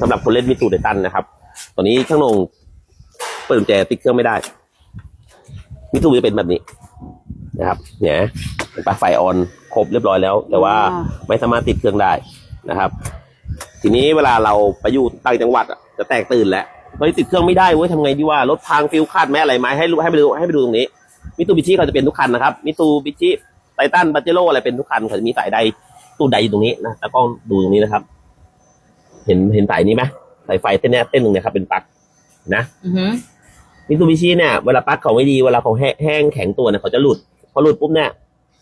สำหรับคนเล่นมิตูไททันนะครับ ตอนนี้ช่างนงเปิดกุญแจติดเครื่องไม่ได้มิตูจะเป็นแบบนี้นะครับเนี่ยเห็นปะไฟออนครบเรียบร้อยแล้ว แต่ว่าอ่าไม่สามารถติดเครื่องได้นะครับ ทีนี้เวลาเราไปอยู่ต่างจังหวัดอะจะแตกตื่นแล้วเฮ้ยติดเครื่องไม่ได้เว้ยทำไงดีว่ารถพังฟิวขาดแม่อะไรไหมให้รู้ให้ไปดูให้ไปดูตรงนี้มิตูบิชิเขาจะเป็นทุกคันนะครับมิตูบิชิไททันบัจเจโร่อะไรเป็นทุกคันเขาจะมีสายใดตู้ใดอยู่ตรงนี้นะแล้วก็ดูตรงนี้นะครับ เห็นเห็นสายนี้ไหมสายไฟเส้นเนี้ยเส้นหนึ่งเนี่ยครับเป็นปลั๊กนะอือหือมิตูบิชิเนี่ยเวลาปลั๊กเขาไม่ดีเวลาเขาแห้แห้งแข็งตัวเนี่ยเขาจะหลุดพอหลุดปุ๊บเนี่ย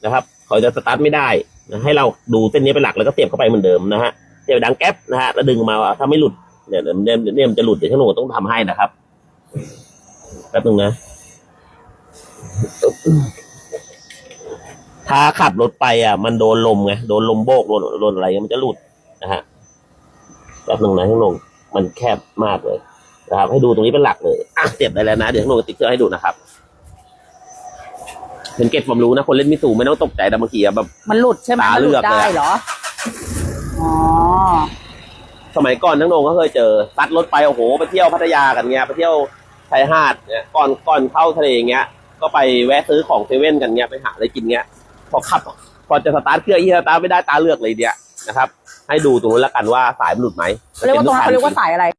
นะครับ เขาจะสตาร์ทไม่ได้นะให้เราดูเส้นนี้เป็นหลักแล้วก็เสียบเข้าไปเหมือนเดิมนะฮะเสียบดังแก๊ปนะฮะแล้วดึงมาว่าถ้าไม่หลุดเนี่ยเนี่ยเนี่ยเนี่ยมันจะหลุดเดี๋ยวช่างโหนต้องทำให้นะครับแป๊บนึงนะถ้าขับรถไปอะ มันโดนลมไงโดนลมโบกโดนโดนอะไรมันจะหลุดนะฮะ แป๊บนึงนะช่างโหนมันแคบมากเลยนะครับ ให้ดูตรงนี้เป็นหลักเลยอะเสียบได้แล้วนะ เดี๋ยวช่างโหนติดเครื่องให้ดูนะครับเป็นเก็บความรู้นะ คนเล่นมิสูไม่ต้องตกใจแต่บางทีอะแบบ มันหลุดใช่ไหมตามันหลุเลืดอกได้เลยอะเหรอ อ๋อ สมัยก่อนทั้งโหนงก็เคยเจอซัดรถไปโอ้โหไปเที่ยวพัทยากันเงี้ยไปเที่ยวชายหาดเนี่ยก่อนก่อนเข้าทะเลเงี้ย ก็ไปแวะซื้อของเซเว่นกันเงี้ยไปหาอะไรกินเงี้ย พอขับพอจะสตาร์ทเครื่องอีสตาร์ทไม่ได้ตาเลือกเลยเดียนะครับ ให้ดูตรงนู้นแล้วกันว่าสายมันหลุดไหมเขาเรียกว่าตรงนั้นเขาเรียกว่าสายอะไร